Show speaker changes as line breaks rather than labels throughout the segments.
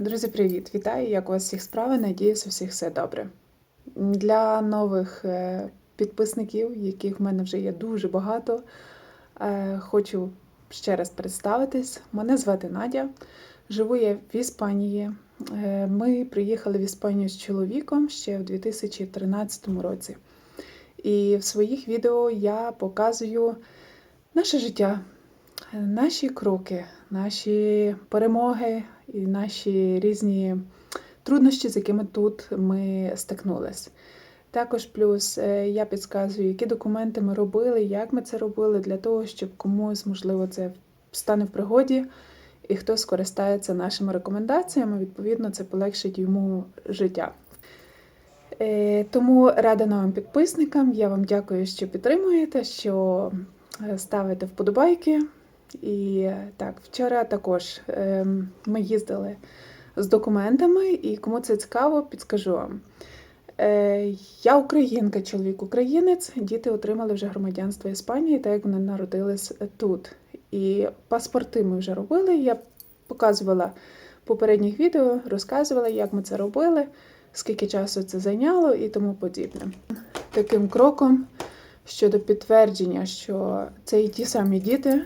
Друзі, привіт! Вітаю! Як у вас всіх справи? Надіюсь, у всіх все добре. Для нових е, підписників, яких в мене вже є дуже багато, е, хочу ще раз представитись. Мене звати Надя. Живу я в Іспанії. Е, Ми приїхали в Іспанію з чоловіком ще в 2013 році. І в своїх відео я показую наше життя, наші кроки, наші перемоги і наші різні труднощі, з якими тут ми стикнулись. Також плюс е, я підказую, які документи ми робили, як ми це робили, для того, щоб комусь, можливо, це стане в пригоді, і хтось скористається нашими рекомендаціями, відповідно, це полегшить йому життя. Е, Тому рада новим підписникам. Я вам дякую, що підтримуєте, що е, ставите вподобайки. І так, вчора також ем, ми їздили з документами, і кому це цікаво, підскажу вам. Е, Я українка, чоловік українець, діти отримали вже громадянство Іспанії, так як вони народились тут. І паспорти ми вже робили. Я показувала в попередніх відео, розказувала, як ми це робили, скільки часу це зайняло і тому подібне. Таким кроком щодо підтвердження, що це і ті самі діти,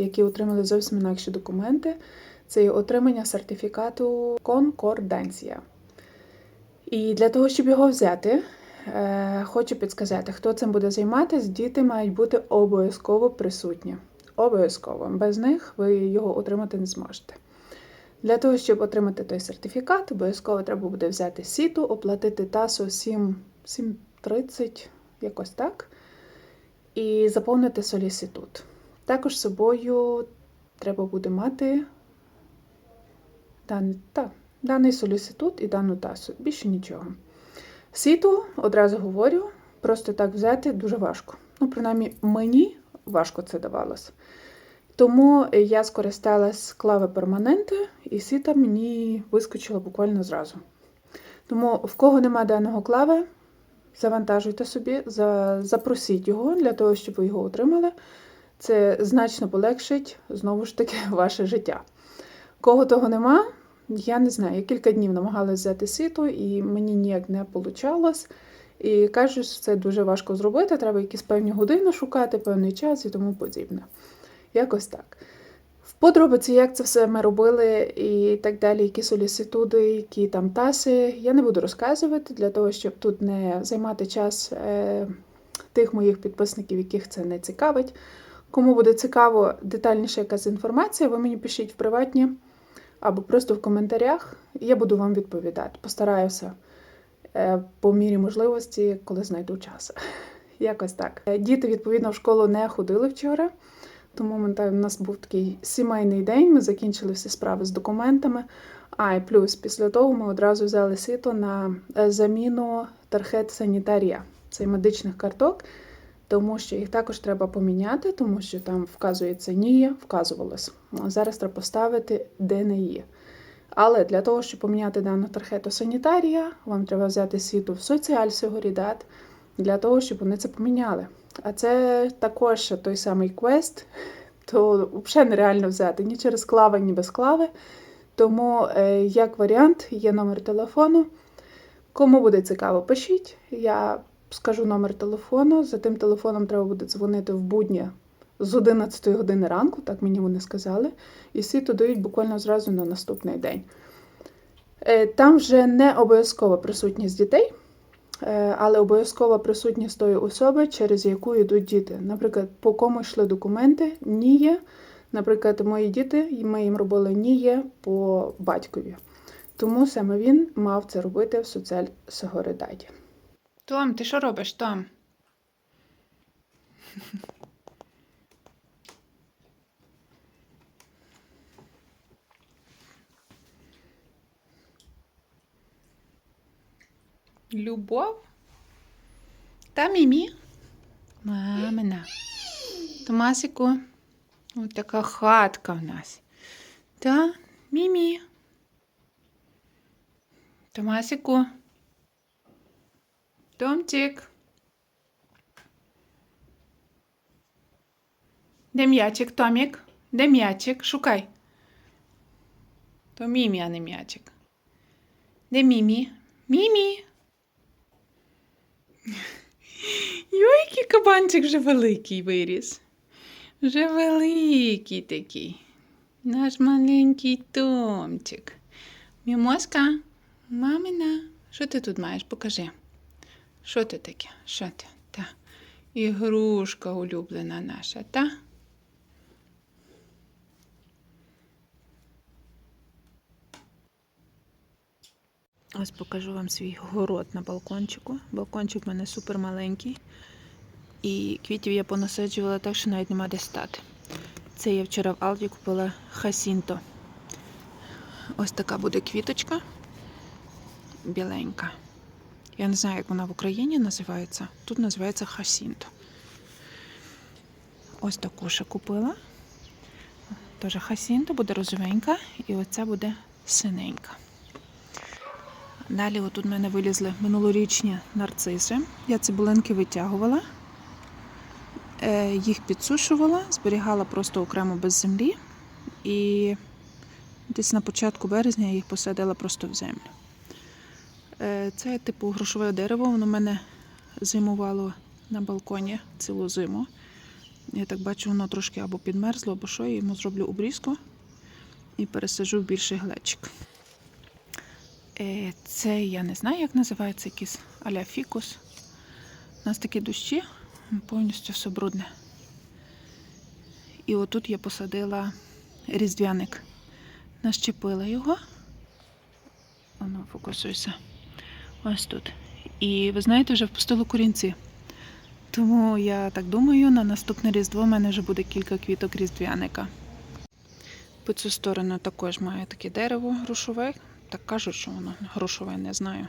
які отримали зовсім інакші документи, це отримання сертифікату конкорданція. І для того, щоб його взяти, е, хочу підсказати, хто цим буде займатися, діти мають бути обов'язково присутні. Обов'язково. Без них ви його отримати не зможете. Для того, щоб отримати той сертифікат, обов'язково треба буде взяти сіту, оплатити ТАСО 7, 7,30, якось так, і заповнити соліситут. Також з собою треба буде мати дан, та, даний соліситут і дану тасу. Більше нічого. Сіту, одразу говорю, просто так взяти дуже важко. Ну, принаймні, мені важко це давалося. Тому я скористалась клави перманенти, і сіта мені вискочила буквально зразу. Тому, в кого нема даного клави, завантажуйте собі, запросіть його для того, щоб ви його отримали. Це значно полегшить знову ж таки ваше життя. Кого того нема, я не знаю. Я кілька днів намагалася взяти сіту, і мені ніяк не вийшло. І кажуть, що це дуже важко зробити, треба якісь певні години шукати, певний час і тому подібне. Якось так. В подробиці, як це все ми робили, і так далі, які соліситуди, які там таси, я не буду розказувати для того, щоб тут не займати час е, тих моїх підписників, яких це не цікавить. Кому буде цікаво детальніше якась інформація, ви мені пишіть в приватні або просто в коментарях, я буду вам відповідати. Постараюся е, по мірі можливості, коли знайду час. Якось так. Е, Діти, відповідно, в школу не ходили вчора, тому у нас був такий сімейний день. Ми закінчили всі справи з документами. А, і плюс після того ми одразу взяли сито на е, заміну тархет санітарія. Це медичних карток, тому що їх також треба поміняти, тому що там вказується НІЄ, вказувалось. Зараз треба поставити ДНІ. Але для того, щоб поміняти дану тархету санітарія, вам треба взяти світу в соціаль Сигорідат, для того, щоб вони це поміняли. А це також той самий квест, то взагалі нереально взяти ні через клави, ні без клави. Тому, е, як варіант, є номер телефону. Кому буде цікаво, пишіть. Я скажу номер телефону. За тим телефоном треба буде дзвонити в будні з 11 години ранку, так мені вони сказали. І сіту дають буквально зразу на наступний день. Е, Там вже не обов'язкова присутність дітей, е, але обов'язкова присутність тої особи, через яку йдуть діти. Наприклад, по кому йшли документи, ніє. Наприклад, мої діти, ми їм робили ніє по батькові. Тому саме він мав це робити в соціаль Сагоридаді. Том, ти що робиш, Том? Любов? Та Мімі? Мамина. Томасику. Ось така хатка в нас. Та, Мімі. Томасику. Томчик. Де м'ячик, Томік? Де м'ячик? Шукай. То Мімі, а не м'ячик. Де Мімі? Мімі. Йой, який кабанчик вже великий виріс. Вже великий такий. Наш маленький Томчик. Мімоська, мамина, що ти тут маєш? Покажи. Що ти таке? Що ти? Та. Ігрушка улюблена наша, та? Ось покажу вам свій город на балкончику. Балкончик в мене супер маленький. І квітів я понасаджувала так, що навіть нема де стати. Це я вчора в Алді купила хасінто. Ось така буде квіточка. Біленька. Я не знаю, як вона в Україні називається. Тут називається хасінто. Ось таку ще купила. Теж хасінто буде розовенька, і оця буде синенька. Далі отут в мене вилізли минулорічні нарциси. Я цибулинки витягувала, е, їх підсушувала, зберігала просто окремо без землі. І десь на початку березня я їх посадила просто в землю. Е, Це типу грошове дерево, воно в мене зимувало на балконі цілу зиму. Я так бачу, воно трошки або підмерзло, або що, я йому зроблю обрізку і пересаджу в більший глечик. Е, Це я не знаю, як називається, якийсь аля фікус. У нас такі дощі, повністю все брудне. І отут я посадила різдвяник. Нащепила його. Воно фокусуйся. Ось тут. І ви знаєте, вже впустило корінці. Тому я так думаю, на наступне різдво в мене вже буде кілька квіток різдвяника. По цю сторону також має таке дерево грушове. Так кажуть, що воно грушове, не знаю.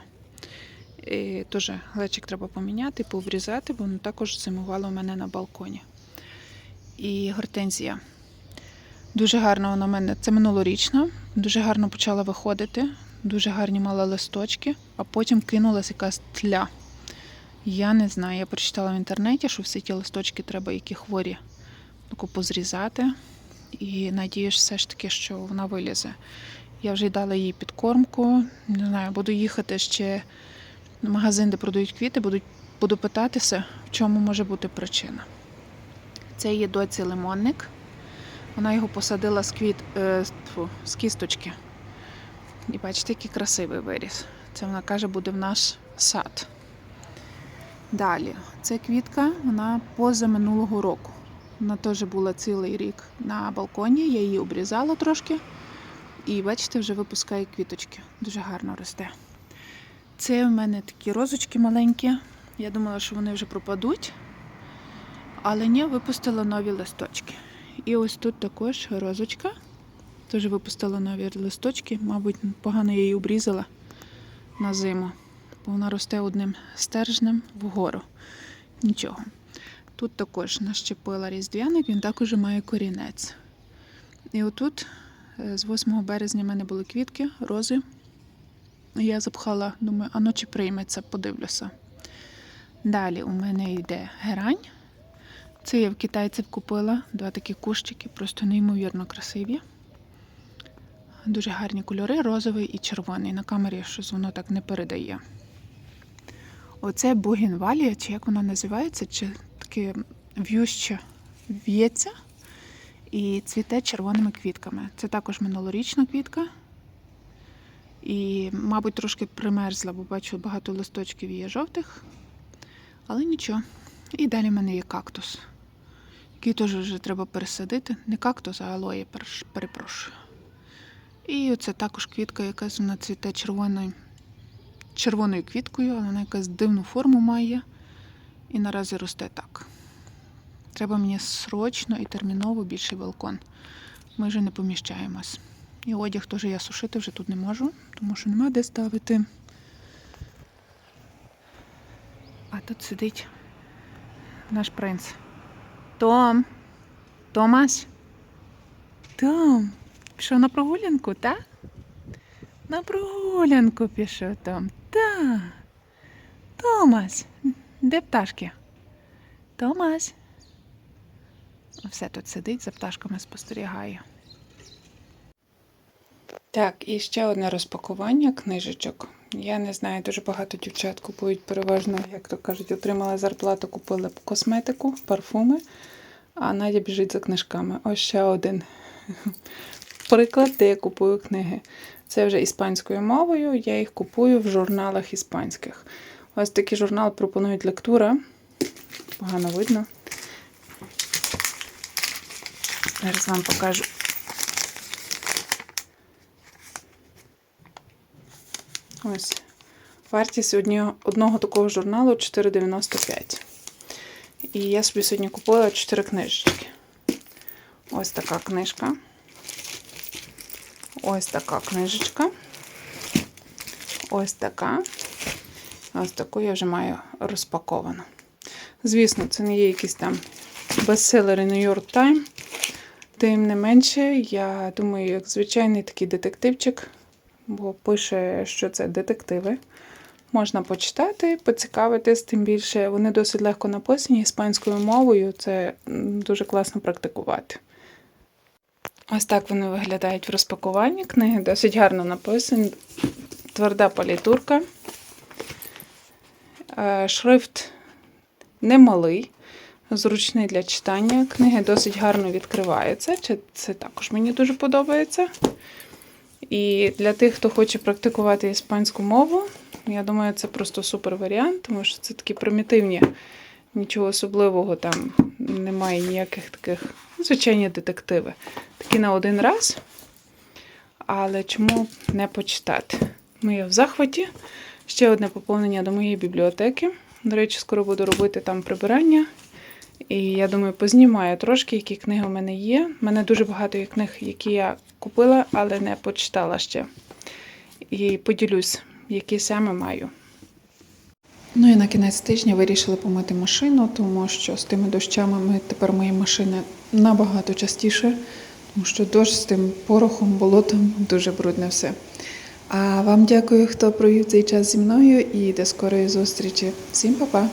І Теж глечик треба поміняти, поврізати, бо воно також зимувало у мене на балконі. І гортензія. Дуже гарно вона в мене, це минулорічна, дуже гарно почала виходити, дуже гарні мала листочки, а потім кинулась якась тля. Я не знаю, я прочитала в інтернеті, що всі ті листочки треба, які хворі, таку позрізати. І надіюсь все ж таки, що вона вилізе. Я вже й дала їй підкормку. Не знаю, буду їхати ще в магазин, де продають квіти, буду, буду питатися, в чому може бути причина. Це є доці лимонник. Вона його посадила з, квіт, е, з кісточки. І бачите, який красивий виріс. Це вона каже, буде в наш сад. Далі, ця квітка, вона поза минулого року. Вона теж була цілий рік на балконі, я її обрізала трошки. І бачите, вже випускає квіточки. Дуже гарно росте. Це в мене такі розочки маленькі. Я думала, що вони вже пропадуть. Але ні, випустила нові листочки. І ось тут також розочка. Теж випустила нові листочки. Мабуть, погано її обрізала на зиму, бо вона росте одним стержнем вгору. Нічого. Тут також нащепила різдвяник, він також має корінець. І отут е, з 8 березня в мене були квітки, рози. Я запхала, думаю, а ночі прийметься, подивлюся. Далі у мене йде герань. Це я в китайців купила два такі кущики, просто неймовірно красиві. Дуже гарні кольори, розовий і червоний. На камері щось воно так не передає. Оце бугінвалія, чи як вона називається, чи таке в'юще в'ється і цвіте червоними квітками. Це також минулорічна квітка. І, мабуть, трошки примерзла, бо бачу, багато листочків є жовтих. Але нічого. І далі в мене є кактус, який теж вже треба пересадити. Не кактус, а перш- перепрошую. І оце також квітка, якась вона цвіте червоною, червоною квіткою, але вона якась дивну форму має. І наразі росте так. Треба мені срочно і терміново більший балкон. Ми вже не поміщаємось. І одяг теж я сушити вже тут не можу, тому що нема де ставити. А тут сидить наш принц. Том. Томас. Том. Пішов на прогулянку, так? На прогулянку пішов Том. Так. Томас. Де пташки? Томас. Все тут сидить, за пташками спостерігає. Так, і ще одне розпакування книжечок. Я не знаю, дуже багато дівчат купують переважно, як то кажуть, отримали зарплату, купили косметику, парфуми, а Надя біжить за книжками. Ось ще один приклад, де я купую книги. Це вже іспанською мовою, я їх купую в журналах іспанських. Ось такий журнал пропонують лектура. Погано видно. Зараз вам покажу. Ось. Вартість одні- одного такого журналу 4,95. І я собі сьогодні купила 4 книжечки. Ось така книжка. Ось така книжечка. Ось така. Ось таку я вже маю розпаковану. Звісно, це не є якісь там бестселери New York Times. Тим не менше, я думаю, як звичайний такий детективчик, бо пише, що це детективи. Можна почитати, поцікавитись, тим більше вони досить легко написані іспанською мовою. Це дуже класно практикувати. Ось так вони виглядають в розпакуванні. Книги досить гарно написані. Тверда палітурка. Е, Шрифт немалий, зручний для читання. Книги досить гарно відкриваються. Це також мені дуже подобається. І для тих, хто хоче практикувати іспанську мову, я думаю, це просто супер варіант, тому що це такі примітивні, нічого особливого там немає ніяких таких звичайні детективи. Такі на один раз. Але чому не почитати? Ми в захваті. Ще одне поповнення до моєї бібліотеки. До речі, скоро буду робити там прибирання. І я думаю, познімаю трошки, які книги у мене є. У мене дуже багато є книг, які я купила, але не почитала ще. І поділюсь, які саме маю. Ну і на кінець тижня вирішили помити машину, тому що з тими дощами ми тепер мої машини набагато частіше, тому що дощ з тим порохом, болотом дуже брудне все. А вам дякую, хто провів цей час зі мною і до скорої зустрічі. Всім па-па!